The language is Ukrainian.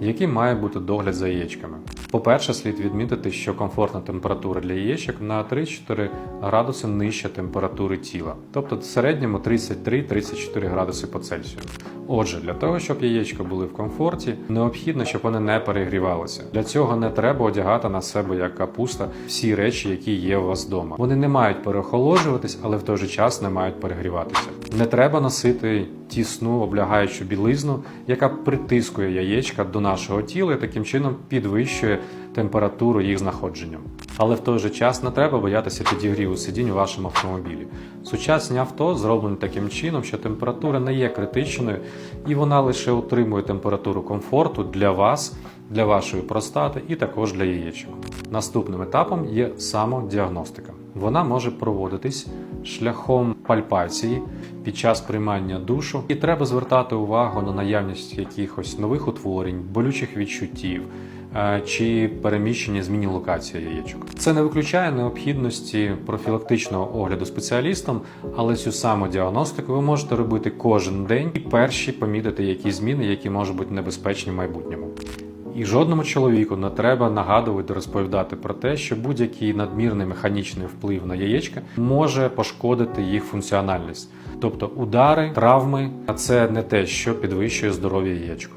Який має бути догляд за яєчками? По-перше, слід відмітити, що комфортна температура для яєчок на 3-4 градуси нижча температури тіла, тобто в середньому 33-34 градуси по Цельсію. Отже, для того, щоб яєчка були в комфорті, необхідно, щоб вони не перегрівалися. Для цього не треба одягати на себе як капуста всі речі, які є у вас вдома. Вони не мають переохолоджуватись, але в той же час не мають перегріватися. Не треба носити тісну облягаючу білизну, яка притискує яєчка до нашого тіла і таким чином підвищує температуру їх знаходження. Але в той же час не треба боятися підігріву сидінь у вашому автомобілі. Сучасні авто зроблені таким чином, що температура не є критичною, і вона лише утримує температуру комфорту для вас, для вашої простати і також для яєчок. Наступним етапом є самодіагностика. Вона може проводитись шляхом пальпації під час приймання душу, і треба звертати увагу на наявність якихось нових утворень, болючих відчуттів чи переміщення зміні локації яєчок. Це не виключає необхідності профілактичного огляду спеціалістом, але цю самодіагностику ви можете робити кожен день і перші помітити якісь зміни, які можуть бути небезпечні в майбутньому. І жодному чоловіку не треба нагадувати розповідати про те, що будь-який надмірний механічний вплив на яєчка може пошкодити їх функціональність. Тобто удари, травми, а це не те, що підвищує здоров'я яєчок.